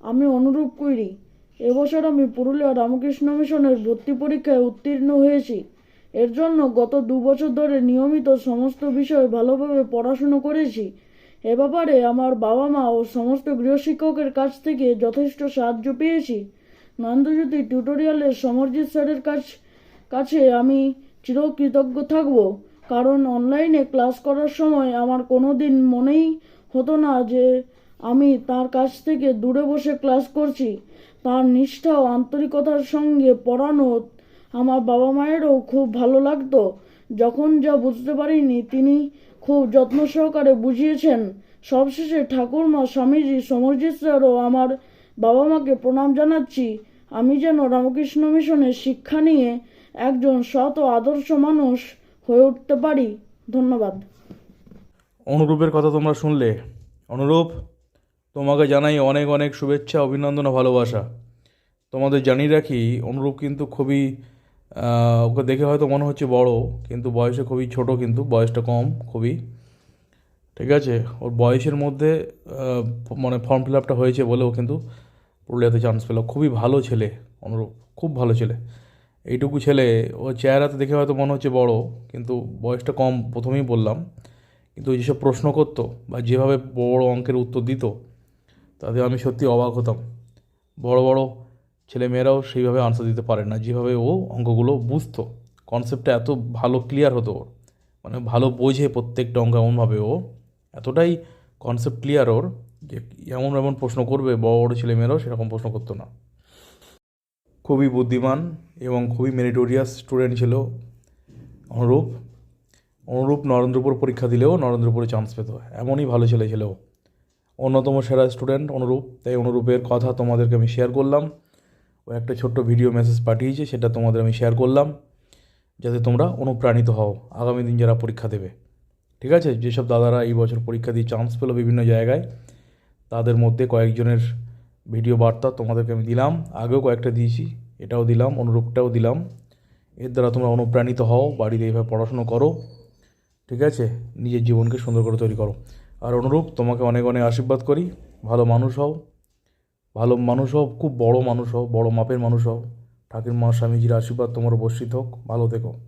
আমি অনুরূপ কুইরি। এবছর আমি পুরুলিয়া রামকৃষ্ণ মিশনের ভর্তি পরীক্ষায় উত্তীর্ণ হয়েছি। এর জন্য গত দু বছর ধরে নিয়মিত সমস্ত বিষয় ভালোভাবে পড়াশুনো করেছি। এ ব্যাপারে আমার বাবা মা ও সমস্ত গৃহশিক্ষকের কাছ থেকে যথেষ্ট সাহায্য পেয়েছি। নন্দজ্যোতি টিউটোরিয়ালের সমরজিৎ স্যারের কাছ, কাছে আমি চিরকৃতজ্ঞ থাকব, কারণ অনলাইনে ক্লাস করার সময় আমার কোনো দিন মনেই হতো না যে আমি তার কাছ থেকে দূরে বসে ক্লাস করছি। তার নিষ্ঠা ও আন্তরিকতার সঙ্গে পড়ানো আমার বাবা মায়েরও খুব ভালো লাগতো। যখন যা বুঝতে পারিনি, তিনি খুব যত্ন সহকারে বুঝিয়েছেন। সবশেষে ঠাকুরমা, স্বামীজি, সমরজিৎ স্যার ও আমার বাবা মাকে প্রণাম জানাচ্ছি। আমি যেন রামকৃষ্ণ মিশনের শিক্ষা নিয়ে একজন সৎ ও আদর্শ মানুষ হয়ে উঠতে পারি। ধন্যবাদ। অনুরূপের কথা তোমরা শুনলে। অনুরূপ তোমাকে জানাই অনেক অনেক শুভেচ্ছা, অভিনন্দন ও ভালোবাসা। তোমাদের জানিয়ে রাখি, অনুরূপ কিন্তু খুবই ওকে দেখে হয়তো মনে হচ্ছে বড়, কিন্তু বয়সে খুবই ছোট কিন্তু, বয়সটা কম খুবই। ঠিক আছে? ওর বয়সের মধ্যে মানে ফর্ম ফিল আপটা হয়েছে বলেও কিন্তু পুরুলিয়াতে চান্স পেল। খুবই ভালো ছেলে, অনুরূপ, খুব ভালো ছেলে। এইটুকু ছেলে, ও চেহারাতে দেখে হয়তো মনে হচ্ছে বড়, কিন্তু বয়সটা কম, প্রথমেই বললাম। কিন্তু যেসব প্রশ্ন করতো বা যেভাবে বড় অঙ্কের উত্তর দিত তাতে আমি সত্যি অবাক হতাম। বড় বড় ছেলেমেয়েরাও সেইভাবে আনসার দিতে পারে না, যেভাবে ও অঙ্কগুলো বুঝতো। কনসেপ্টটা এত ভালো ক্লিয়ার হতো ওর। মানে ভালো বোঝে প্রত্যেকটা অঙ্ক এমনভাবে ও। এতটাই কনসেপ্ট ক্লিয়ার ওর যে এমন এমন প্রশ্ন করবে, বড় বড় ছেলেমেয়েরাও সেরকম প্রশ্ন করতো না। খুবই বুদ্ধিমান এবং খুবই মেরিটোরিয়াস স্টুডেন্ট ছিল অনুরূপ। অনুরূপ নরেন্দ্রপুর পরীক্ষা দিলেও নরেন্দ্রপুরে চান্স পেত। এমনই ভালো ছেলে ছিল ও। অন্যতম সেরা স্টুডেন্ট অনুরূপ। তাই অনুরূপের কথা তোমাদেরকে আমি শেয়ার করলাম। ও একটা ছোট্ট ভিডিও মেসেজ পাঠিয়েছে, সেটা তোমাদের আমি শেয়ার করলাম। যাতে তোমরা অনুপ্রাণিত হও, আগামী দিন যারা পরীক্ষা দেবে। ঠিক আছে? যেসব দাদারা এই বছর পরীক্ষা দিয়ে চান্স পেল বিভিন্ন জায়গায়, তাদের মধ্যে কয়েকজনের ভিডিও বার্তা তোমাদেরকে আমি দিলাম। আগেও কয়েকটা দিয়েছি, এটাও দিলাম, অনুরূপটাও দিলাম। এর দ্বারা তোমরা অনুপ্রাণিত হও, বাড়িতে এইভাবে পড়াশুনো করো। ঠিক আছে? নিজের জীবনকে সুন্দর করে তৈরি করো। আর অনুরূপ তোমাকে অনেক অনেক আশীর্বাদ করি। ভালো মানুষ হও। ভালো মানুষ হও, খুব বড় মানুষ হও, বড় মাপের মানুষ হও। ঠাকুর মা স্বামীজির আশীর্বাদ তোমার উপস্থিত হোক। ভালো থেকো।